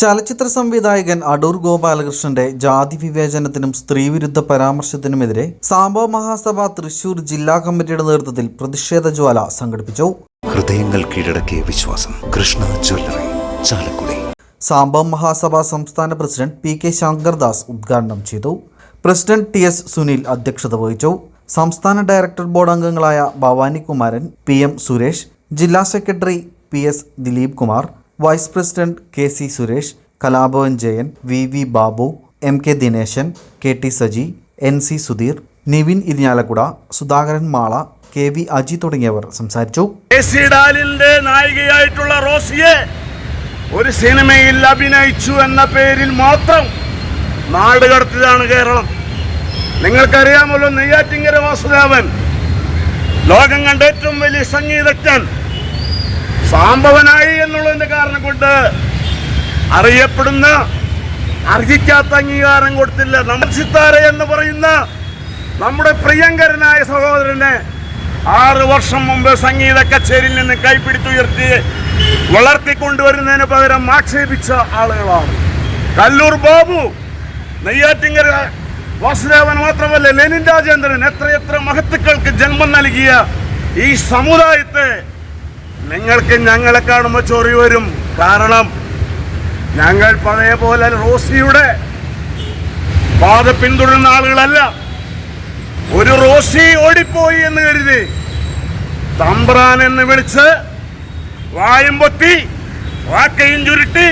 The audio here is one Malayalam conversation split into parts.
ചലച്ചിത്ര സംവിധായകൻ അടൂർ ഗോപാലകൃഷ്ണന്റെ ജാതി വിവേചനത്തിനും സ്ത്രീവിരുദ്ധ പരാമർശത്തിനുമെതിരെ സാംബോ മഹാസഭ തൃശൂർ ജില്ലാ കമ്മിറ്റിയുടെ നേതൃത്വത്തിൽ പ്രതിഷേധ ജ്വാല സംഘടിപ്പിച്ചു. ഹൃദയങ്ങൾ കീഴടക്കിയ വിശ്വാസം. കൃഷ്ണ ജ്വല്ലറി ചാലക്കുടി. സാംബവ മഹാസഭ സംസ്ഥാന പ്രസിഡന്റ് പി കെ ശങ്കർദാസ് ഉദ്ഘാടനം ചെയ്തു. പ്രസിഡന്റ് ടി എസ് സുനിൽ അധ്യക്ഷത വഹിച്ചു. സംസ്ഥാന ഡയറക്ടർ ബോർഡ് അംഗങ്ങളായ ഭവാനി കുമാരൻ പി എം സുരേഷ് ജില്ലാ secretary P S Dileep Kumar vice president K C Suresh Kalabhavan Jayan V V Babu M K Dineshan K T Saji N C Sudheer Nivin Irinjalakuda Sudhakaran Mala K V Aji തുടങ്ങിയവർ സംസാരിച്ചു. നായികയായിട്ടുള്ള റോസിയെ ഒരു സിനിമയിൽ അഭിനയിച്ചു എന്ന പേരിൽ മാത്രം നാട് കടത്തിയതാണ് കേരളം. നിങ്ങൾക്കറിയാമല്ലോ നെയ്യാറ്റിങ്കര വാസുദേവൻ ലോകം കണ്ട ഏറ്റവും വലിയ സംഗീതജ്ഞൻ സാംബവനായി എന്നുള്ളതിന്റെ കാരണം കൊണ്ട് അറിയപ്പെടുന്ന അർഹിക്കാത്ത അംഗീകാരം കൊടുത്തില്ല. നമ്മൾ സിത്താര എന്ന് പറയുന്ന നമ്മുടെ പ്രിയങ്കരനായ സഹോദരനെ ആറ് വർഷം മുമ്പ് സംഗീത കച്ചേരിയിൽ നിന്ന് കൈപ്പിടിച്ചുയർത്തി വളർത്തിക്കൊണ്ടുവരുന്നതിന് പകരം ആക്ഷേപിച്ച ആളുകളാണ്. കല്ലൂർ ബാബു നെയ്യാറ്റിങ്കര വാസുദേവൻ മാത്രമല്ല ലെനിൻ രാജേന്ദ്രൻ എത്രയെത്ര മഹത്തുക്കൾക്ക് ജന്മം നൽകിയ ഈ സമുദായത്തെ നിങ്ങൾക്ക് ഞങ്ങളെ കാണുമ്പോൾ ചൊറി വരും. കാരണം ഞങ്ങൾ പഴയ പോലെ റോസിയുടെ പാത പിന്തുടരുന്ന ആളുകളല്ല. ഒരു റോസി ഓടിപ്പോയി എന്ന് കരുതി തമ്പ്രാൻ എന്ന് വിളിച്ച് വായും പൊത്തി വാക്കയും ചുരുട്ടി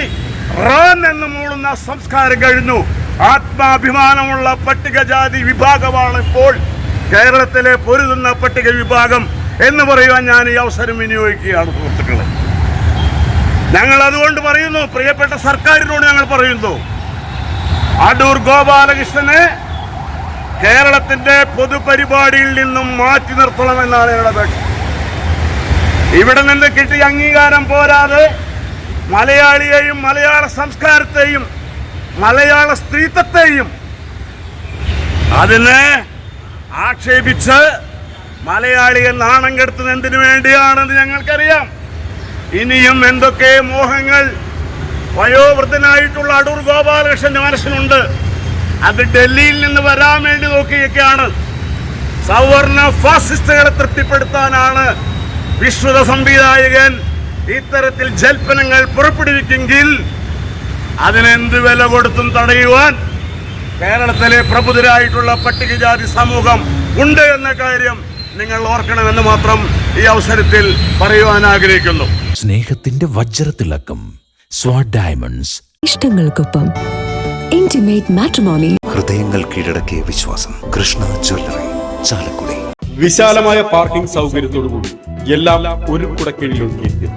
റാൻ എന്ന് മൂളുന്ന സംസ്കാരം കഴിഞ്ഞു. ആത്മാഭിമാനമുള്ള പട്ടികജാതി വിഭാഗമാണ് ഇപ്പോൾ കേരളത്തിലെ പൊരുതുന്ന പട്ടിക വിഭാഗം. എന്ന് പറയുവാൻ ഞാൻ ഈ അവസരം വിനിയോഗിക്കുകയാണ് സുഹൃത്തുക്കളെ. ഞങ്ങൾ അതുകൊണ്ട് പറയുന്നു പ്രിയപ്പെട്ട സർക്കാരിനോട് ഞങ്ങൾ പറയുന്നു അടൂർ ഗോപാലകൃഷ്ണനെ കേരളത്തിന്റെ പൊതുപരിപാടിയിൽ നിന്നും മാറ്റി നിർത്തണമെന്നാണ് ഞങ്ങളുടെ അപേക്ഷ. ഇവിടെ നിന്ന് കിട്ടിയ അംഗീകാരം പോരാതെ മലയാളിയെയും മലയാള സംസ്കാരത്തെയും മലയാള സ്ത്രീത്വത്തെയും അതിനെ ആക്ഷേപിച്ച് മലയാളിയെ നാണം കെടുത്തുന്നത് എന്തിനു വേണ്ടിയാണെന്ന് ഞങ്ങൾക്കറിയാം. ഇനിയും എന്തൊക്കെ മോഹങ്ങൾ വയോവൃദ്ധനായിട്ടുള്ള അടൂർ ഗോപാലകൃഷ്ണന്റെ മനസ്സിലുണ്ട്. അത് ഡൽഹിയിൽ നിന്ന് വരാൻ വേണ്ടി നോക്കിയൊക്കെയാണ് സവർണ ഫാസിസ്റ്റുകളെ തൃപ്തിപ്പെടുത്താനാണ് വിശ്വത സംവിധായകൻ ഇത്തരത്തിൽ ജൽപ്പനങ്ങൾ പുറപ്പെടുവിക്കെങ്കിൽ അതിനെന്ത് വില കൊടുത്തും തടയുവാൻ കേരളത്തിലെ പ്രബുദ്ധരായിട്ടുള്ള പട്ടികജാതി സമൂഹം ഉണ്ട് എന്ന കാര്യം നിങ്ങൾ ഓർക്കണമെന്ന് മാത്രം ഈ അവസരത്തിൽ പറയുവാൻ ആഗ്രഹിക്കുന്നു. സ്നേഹത്തിന്റെ വജ്രത്തിളക്കം സ്വാഡ് ഡയമണ്ട്സ്. ഇഷ്ടങ്ങൾക്കൊപ്പം ഇന്റിമേറ്റ് മാട്രിമോണി ഹൃദയങ്ങൾ കീഴടക്കിയ വിശ്വാസം കൃഷ്ണ ജ്വല്ലറി ചാലക്കുടി. വിശാലമായ പാർക്കിംഗ് സൗകര്യത്തോടുകൂടി എല്ലാം ഒരു കുടക്കീഴിലൊതുക്കിയിരിക്കുന്നു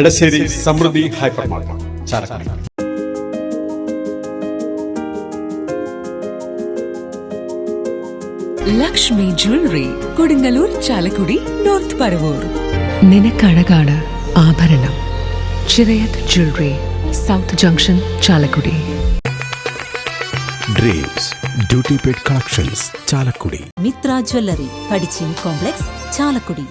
Edassery Samruddhi hyper market Chalakudy. Lakshmi jewellery Kodungallur Chalakudy north Paravur. നിനക്കഴകാണ് ആഭരണം. Chirayath jewellery south junction Chalakudy. Dreams duty paid collections Chalakudy. Mithra jewellery Padichini complex Chalakudy.